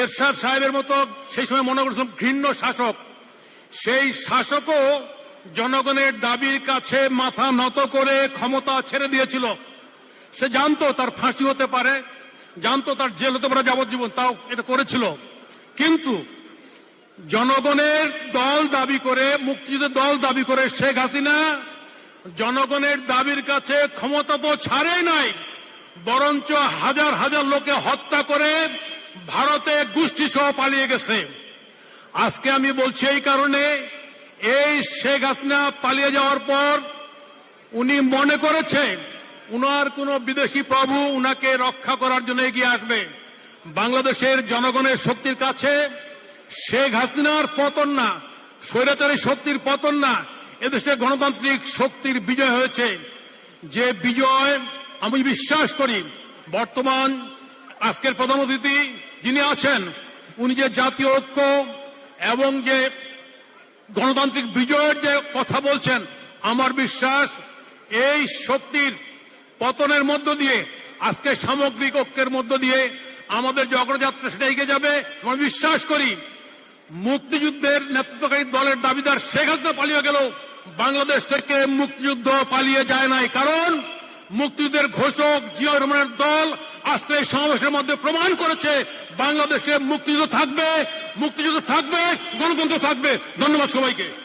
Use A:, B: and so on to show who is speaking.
A: এরশাদ সাহেবের মতো সেই সময় মনে করছিলাম ঘৃণ্য শাসক। সেই শাসকও জনগণের দাবির কাছে মাথা নত করে ক্ষমতা ছেড়ে দিয়েছিল। সে জানতো তার ফাঁসি হতে পারে, জানতো তার জেল হতে পারে, যাবজ্জীবন তাও এটা করেছিল। কিন্তু জনগণের দল দাবি করে, মুক্তিযুদ্ধের দল দাবি করে শেখ হাসিনা জনগণের দাবির কাছে ক্ষমতা তো ছাড়েই নাই, বরঞ্চ হাজার হাজার লোকে হত্যা করে ভারতে গোষ্ঠী সহ পালিয়ে গেছে। আজকে আমি বলছি এই কারণে এই শেখ হাসিনা পালিয়ে যাওয়ার পর উনি মনে করেছে উনার কোন বিদেশি প্রভু উনাকে রক্ষা করার জন্য এগিয়ে আসবে। বাংলাদেশের জনগণের শক্তির কাছে শেখ হাসিনার পতন না, স্বৈরাচারী শক্তির পতন না, এদেশে গণতান্ত্রিক শক্তির বিজয় হয়েছে। যে বিজয় আমি বিশ্বাস করি, বর্তমান আজকের প্রধান অতিথি যিনি আছেন, উনি যে জাতীয় ঐক্য এবং যে গণতান্ত্রিক বিজয়ের যে কথা বলছেন, আমার বিশ্বাস এই শক্তির পতনের মধ্য দিয়ে, আজকে সামগ্রিক ঐক্যের মধ্য দিয়ে আমাদের যে অগ্রযাত্রা সেটা এগিয়ে যাবে। আমি বিশ্বাস করি, মুক্তিযুদ্ধের নেতৃত্বকারী দলের দাবিদার শেখ হাসিনা পালিয়ে গেল বাংলাদেশ থেকে মুক্তিযুদ্ধ পালিয়ে যায় নাই। কারণ মুক্তিযুদ্ধের ঘোষক জিয়া রহমানের দল আজকে এই সমাবেশের মধ্যে প্রমাণ করেছে বাংলাদেশে মুক্তিযুদ্ধ থাকবে মুক্তিযুদ্ধ থাকবে, গণতন্ত্র থাকবে। ধন্যবাদ সবাইকে।